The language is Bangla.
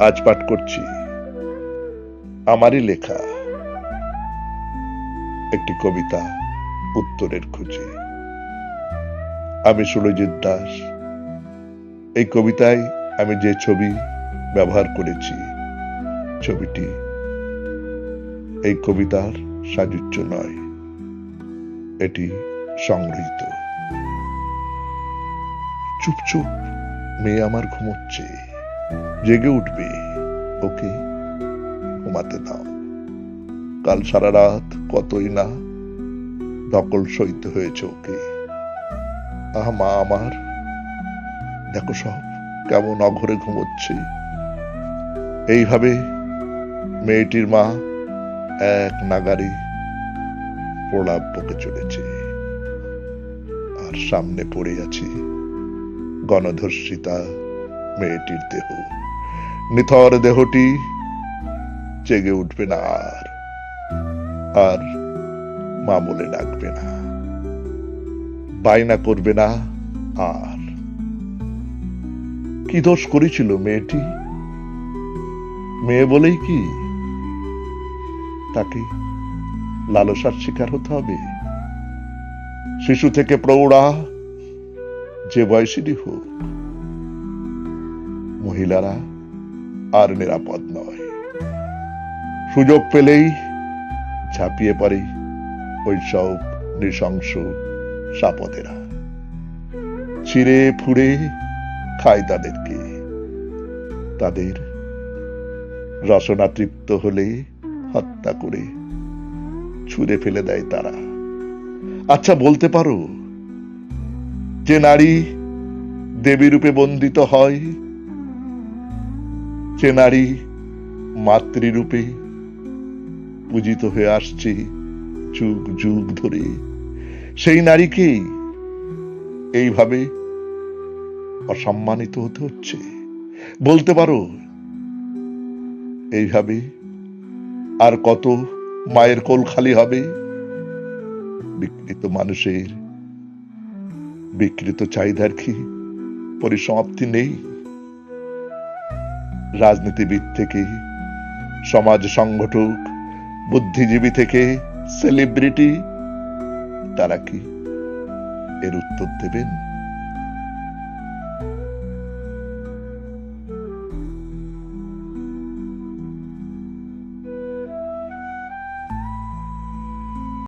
আজ পাঠ করছি। আমারই লেখা। একটি কবিতা উত্তরের খোঁজে। আমি সুরজিৎ দাস। এই কবিতায় আমি যে ছবি ব্যবহার করেছি, ছবিটি এই কবিতার সাজুজ্য নয়, এটি সংগৃহীত। চুপ চুপ মেয়ে আমার ঘুমোচ্ছে। জেগে উঠবে। ওকে ঘুমাতে দাও। কাল সারা রাত কতই না ধকল সইতে হয়েছে ওকে। আহ মা আমার, দেখো সব কেমন অঘরে ঘুমোচ্ছে। এইভাবে মেয়েটির মা এক নাগারি প্রলাপ বকে চলেছে। আর সামনে পড়ে আছে গণধর্ষিতা মেয়েটির দেহ। নিথর দেহটি জেগে উঠবে না আর। আর মা বলে ডাকবে না। বায়না করবে না আর। কি দোষ করেছিল মেয়েটি? মেয়ে বলেই কি? তাকে লালসার শিকার হতে হবে। শিশু থেকে প্রৌঢ়া যে বয়সীরই হোক মহিলারা আর নিরাপদ নয়। সুযোগ পেলেই ঝাঁপিয়ে পড়ে ওই সব নৃশংস সাপদেরা। ছিঁড়ে ফুড়ে খায় তাদেরকে। তাদের রসনা তৃপ্ত হলে হত্যা করে ছুঁড়ে ফেলে দেয় তারা। আচ্ছা বলতে পারো, যে নারী দেবী রূপে বন্দিত হয় যে নারী মাতৃরূপে পূজিত হয়ে আসছে যুগ যুগ ধরে। সেই নারীকেই এইভাবে অসম্মানিত হতে হচ্ছে। বলতে পারো, এইভাবে আর কত মায়ের কোল খালি হবে? বিকৃত মানুষের বিকৃত চাহিদার কি পরিসমাপ্তি নেই? রাজনীতিবিদ থেকে সমাজ সংগঠক বুদ্ধিজীবী থেকে সেলিব্রিটি তারা কি এর উত্তর দেবেন?